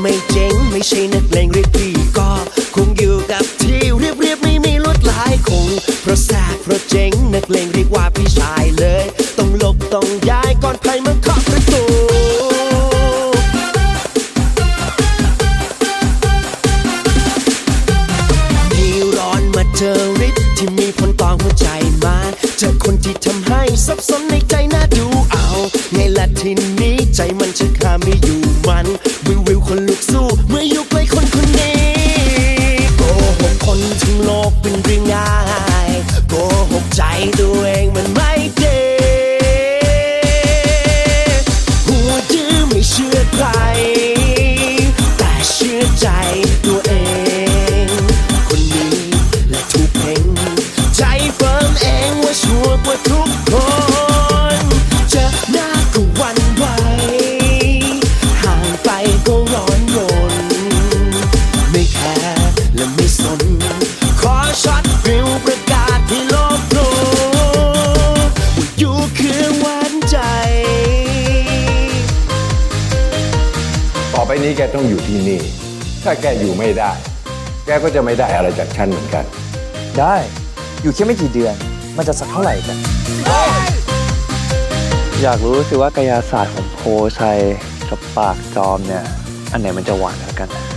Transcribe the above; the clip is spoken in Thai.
ไม่เจ๋งไม่ใช่นักเลงเรียบรีก็คงอยู่กับที่เรียบเรียบไม่มีลวดลายคงเพราะแสบเพราะเจ๋งนักเลงเรียกว่าพี่ชายเลย ต้องหลบต้องย้ายก่อนภัยมาเคาะประตูมีร้อนมาเจอฤทธิ์ที่มีผลต่อหัวใจมาเจอคนที่ทำให้สับสนในใจน่าดูเอาไงละทีนี้ใจมันชักข้าไม่อยู่ คนลุกสู้เมื่ออยู่ใกล้คนคนนี้โกหกคนทั้งโลกเป็นเรื่องง่ายโกหกใจตัวเองมันไม่ดีหัวดื้อไม่เชื่อใคร แต่เชื่อใจตัวเอง และไม่สน ขอช็อตฟิวประกาศให้โลกรู้ว่าอยู่คือหวานใจ ต่อไปนี้แกต้องอยู่ที่นี่ ถ้าแกอยู่ไม่ได้ แกก็จะไม่ได้อะไรจากฉันเหมือนกัน ได้อยู่แค่ไม่กี่เดือน มันจะสักเท่าไหร่กัน อยากรู้สิว่ากายาศาสตร์ของโพชัยกับปากจอมเนี่ย อันไหนมันจะหวานกว่ากันเฮ้